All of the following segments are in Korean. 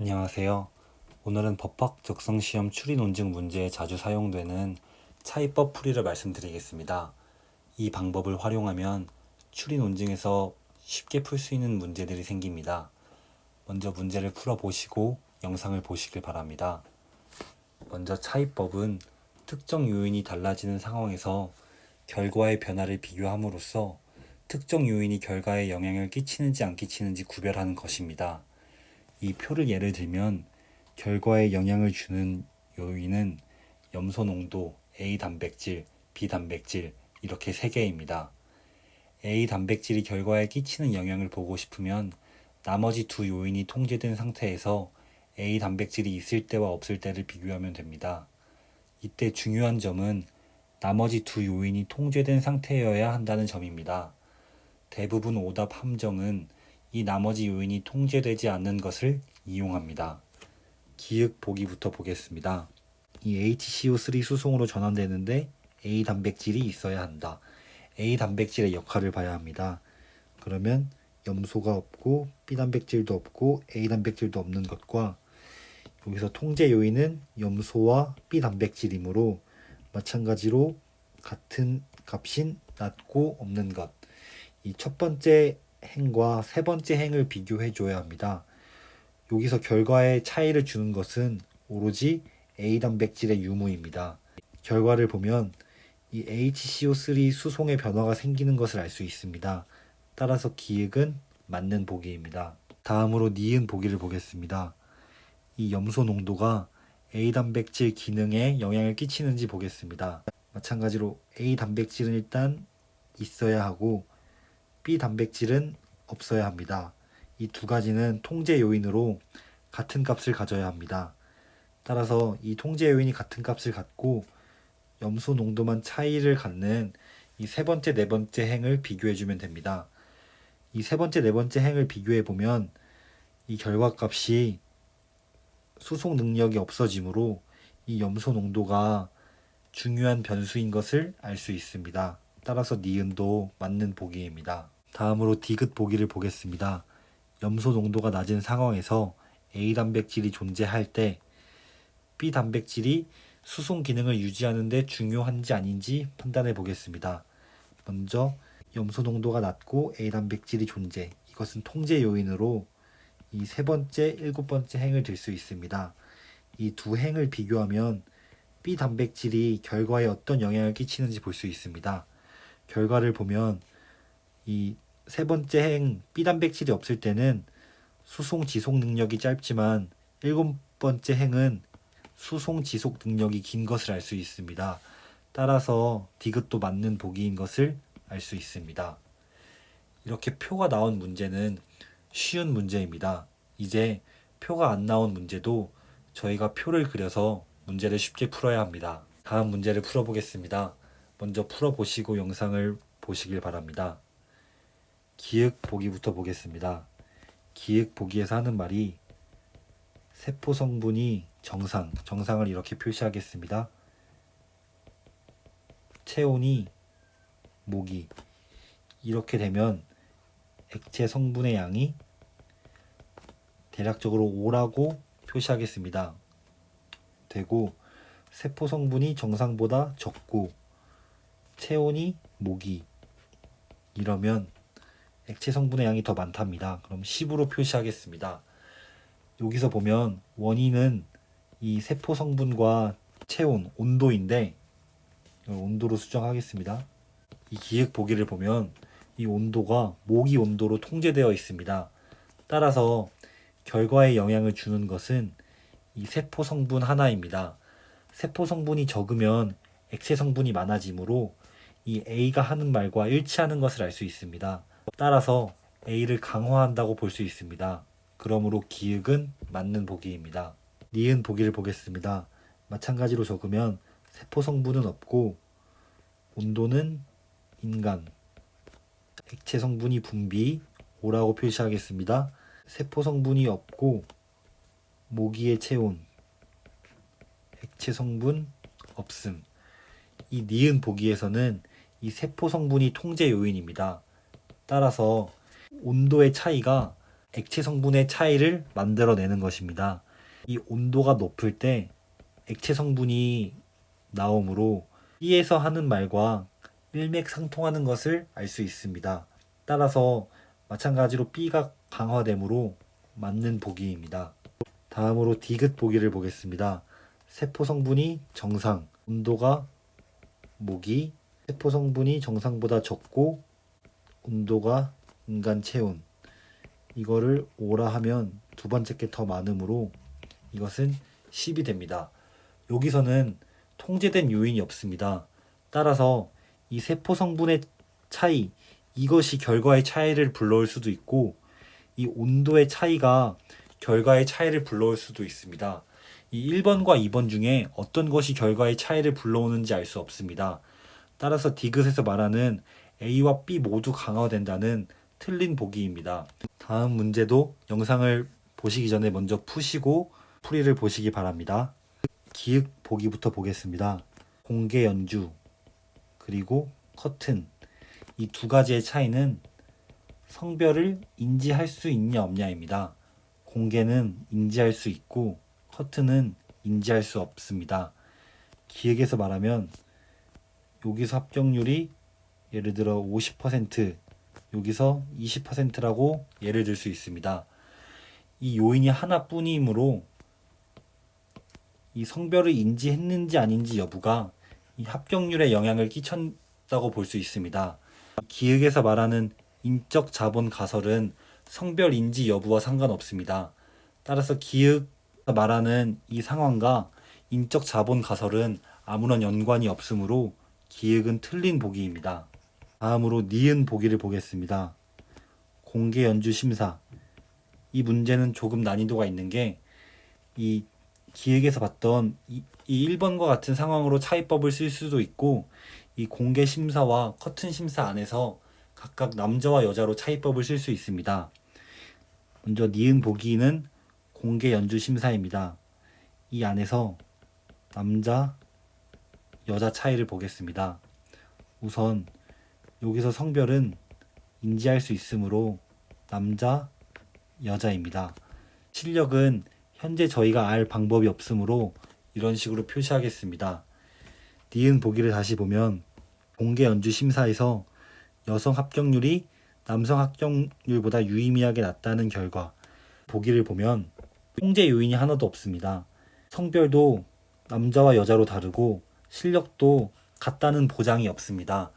안녕하세요. 오늘은 법학 적성 시험 추리 논증 문제에 자주 사용되는 차이법 풀이를 말씀드리겠습니다. 이 방법을 활용하면 추리 논증에서 쉽게 풀 수 있는 문제들이 생깁니다. 먼저 문제를 풀어 보시고 영상을 보시길 바랍니다. 먼저 차이법은 특정 요인이 달라지는 상황에서 결과의 변화를 비교함으로써 특정 요인이 결과에 영향을 끼치는지 안 끼치는지 구별하는 것입니다. 이 표를 예를 들면 결과에 영향을 주는 요인은 염소 농도, A 단백질, B 단백질 이렇게 세 개입니다. A 단백질이 결과에 끼치는 영향을 보고 싶으면 나머지 두 요인이 통제된 상태에서 A 단백질이 있을 때와 없을 때를 비교하면 됩니다. 이때 중요한 점은 나머지 두 요인이 통제된 상태여야 한다는 점입니다. 대부분 오답 함정은 이 나머지 요인이 통제되지 않는 것을 이용합니다. 기획 보기부터 보겠습니다. 이 HCO3 수송으로 전환되는데 A 단백질이 있어야 한다. A 단백질의 역할을 봐야 합니다. 그러면 염소가 없고 B 단백질도 없고 A 단백질도 없는 것과 여기서 통제 요인은 염소와 B 단백질이므로 마찬가지로 같은 값인 낮고 없는 것. 이 첫 번째 행과 세 번째 행을 비교해 줘야 합니다. 여기서 결과에 차이를 주는 것은 오로지 A 단백질의 유무입니다. 결과를 보면 이 HCO3 수송의 변화가 생기는 것을 알 수 있습니다. 따라서 기획은 맞는 보기입니다. 다음으로 니은 보기를 보겠습니다. 이 염소 농도가 A 단백질 기능에 영향을 끼치는지 보겠습니다. 마찬가지로 A 단백질은 일단 있어야 하고 B 단백질은 없어야 합니다. 이 두 가지는 통제 요인으로 같은 값을 가져야 합니다. 따라서 이 통제 요인이 같은 값을 갖고 염소 농도만 차이를 갖는 이 세 번째, 네 번째 행을 비교해 주면 됩니다. 이 세 번째, 네 번째 행을 비교해 보면 이 결과 값이 수송 능력이 없어지므로 이 염소 농도가 중요한 변수인 것을 알 수 있습니다. 따라서 니은도 맞는 보기입니다. 다음으로 디귿 보기를 보겠습니다. 염소 농도가 낮은 상황에서 A 단백질이 존재할 때 B 단백질이 수송 기능을 유지하는데 중요한지 아닌지 판단해 보겠습니다. 먼저 염소 농도가 낮고 A 단백질이 존재. 이것은 통제 요인으로 이 세 번째, 일곱 번째 행을 들 수 있습니다. 이 두 행을 비교하면 B 단백질이 결과에 어떤 영향을 끼치는지 볼 수 있습니다. 결과를 보면 이 세 번째 행 B 단백질이 없을 때는 수송 지속 능력이 짧지만 일곱 번째 행은 수송 지속 능력이 긴 것을 알 수 있습니다. 따라서 디귿도 맞는 보기인 것을 알 수 있습니다. 이렇게 표가 나온 문제는 쉬운 문제입니다. 이제 표가 안 나온 문제도 저희가 표를 그려서 문제를 쉽게 풀어야 합니다. 다음 문제를 풀어보겠습니다. 먼저 풀어보시고 영상을 보시길 바랍니다. 기획 보기부터 보겠습니다. 기획 보기에서 하는 말이 세포 성분이 정상, 정상을 이렇게 표시하겠습니다. 체온이 모기 이렇게 되면 액체 성분의 양이 대략적으로 5라고 표시하겠습니다. 되고 세포 성분이 정상보다 적고 체온이 모기 이러면 액체 성분의 양이 더 많답니다. 그럼 10으로 표시하겠습니다. 여기서 보면 원인은 이 세포 성분과 체온, 온도인데 온도로 수정하겠습니다. 이 기획 보기를 보면 이 온도가 모기 온도로 통제되어 있습니다. 따라서 결과에 영향을 주는 것은 이 세포 성분 하나입니다. 세포 성분이 적으면 액체 성분이 많아지므로 이 A가 하는 말과 일치하는 것을 알 수 있습니다. 따라서 A를 강화한다고 볼 수 있습니다. 그러므로 기획은 맞는 보기입니다. 니은 보기를 보겠습니다. 마찬가지로 적으면 세포 성분은 없고 온도는 인간, 액체 성분이 분비 5라고 표시하겠습니다. 세포 성분이 없고 모기의 체온, 액체 성분 없음. 이 니은 보기에서는 이 세포 성분이 통제 요인입니다. 따라서 온도의 차이가 액체 성분의 차이를 만들어내는 것입니다. 이 온도가 높을 때 액체 성분이 나오므로 B에서 하는 말과 일맥상통하는 것을 알 수 있습니다. 따라서 마찬가지로 B가 강화되므로 맞는 보기입니다. 다음으로 디귿 보기를 보겠습니다. 세포 성분이 정상, 온도가 모기, 세포 성분이 정상보다 적고 온도가 인간 체온. 이거를 오라 하면 두 번째 게 더 많으므로 이것은 10이 됩니다. 여기서는 통제된 요인이 없습니다. 따라서 이 세포 성분의 차이, 이것이 결과의 차이를 불러올 수도 있고, 이 온도의 차이가 결과의 차이를 불러올 수도 있습니다. 이 1번과 2번 중에 어떤 것이 결과의 차이를 불러오는지 알 수 없습니다. 따라서 디귿에서 말하는 A와 B 모두 강화된다는 틀린 보기입니다. 다음 문제도 영상을 보시기 전에 먼저 푸시고 풀이를 보시기 바랍니다. 기획 보기부터 보겠습니다. 공개 연주 그리고 커튼 이 두 가지의 차이는 성별을 인지할 수 있냐 없냐입니다. 공개는 인지할 수 있고 커튼은 인지할 수 없습니다. 기획에서 말하면 여기서 합격률이 예를 들어 50% 여기서 20%라고 예를 들 수 있습니다. 이 요인이 하나뿐이므로 이 성별을 인지했는지 아닌지 여부가 이 합격률에 영향을 끼쳤다고 볼 수 있습니다. 기획에서 말하는 인적 자본 가설은 성별 인지 여부와 상관없습니다. 따라서 기획 말하는 이 상황과 인적 자본 가설은 아무런 연관이 없으므로 기획은 틀린 보기입니다. 다음으로 니은 보기를 보겠습니다. 공개 연주 심사. 이 문제는 조금 난이도가 있는 게 이 기획에서 봤던 이, 이 1번과 같은 상황으로 차이법을 쓸 수도 있고 이 공개 심사와 커튼 심사 안에서 각각 남자와 여자로 차이법을 쓸 수 있습니다. 먼저 니은 보기는 공개 연주 심사입니다. 이 안에서 남자, 여자 차이를 보겠습니다. 우선 여기서 성별은 인지할 수 있으므로 남자, 여자입니다. 실력은 현재 저희가 알 방법이 없으므로 이런 식으로 표시하겠습니다. 니은 보기를 다시 보면 공개 연주 심사에서 여성 합격률이 남성 합격률보다 유의미하게 낮다는 결과 보기를 보면 통제 요인이 하나도 없습니다. 성별도 남자와 여자로 다르고 실력도 같다는 보장이 없습니다.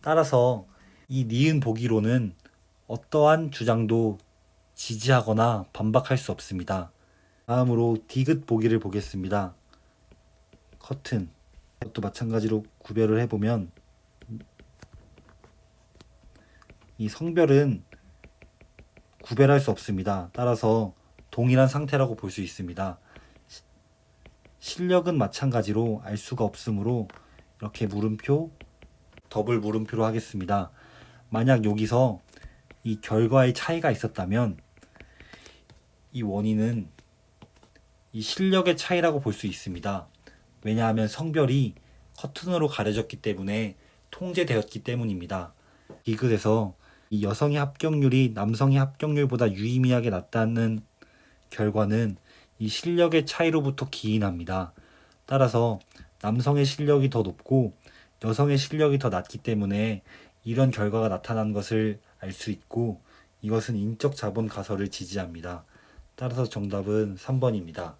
따라서 이 니은 보기로는 어떠한 주장도 지지하거나 반박할 수 없습니다. 다음으로 디귿 보기를 보겠습니다. 커튼 이것도 마찬가지로 구별을 해보면 이 성별은 구별할 수 없습니다. 따라서 동일한 상태라고 볼 수 있습니다. 시- 실력은 마찬가지로 알 수가 없으므로 이렇게 물음표, 더블 물음표로 하겠습니다. 만약 여기서 이 결과의 차이가 있었다면 이 원인은 이 실력의 차이라고 볼 수 있습니다. 왜냐하면 성별이 커튼으로 가려졌기 때문에 통제되었기 때문입니다. 디귿에서 이 여성의 합격률이 남성의 합격률보다 유의미하게 낮다는 결과는 이 실력의 차이로부터 기인합니다. 따라서 남성의 실력이 더 높고 여성의 실력이 더 낮기 때문에 이런 결과가 나타난 것을 알 수 있고 이것은 인적 자본 가설을 지지합니다. 따라서 정답은 3번입니다.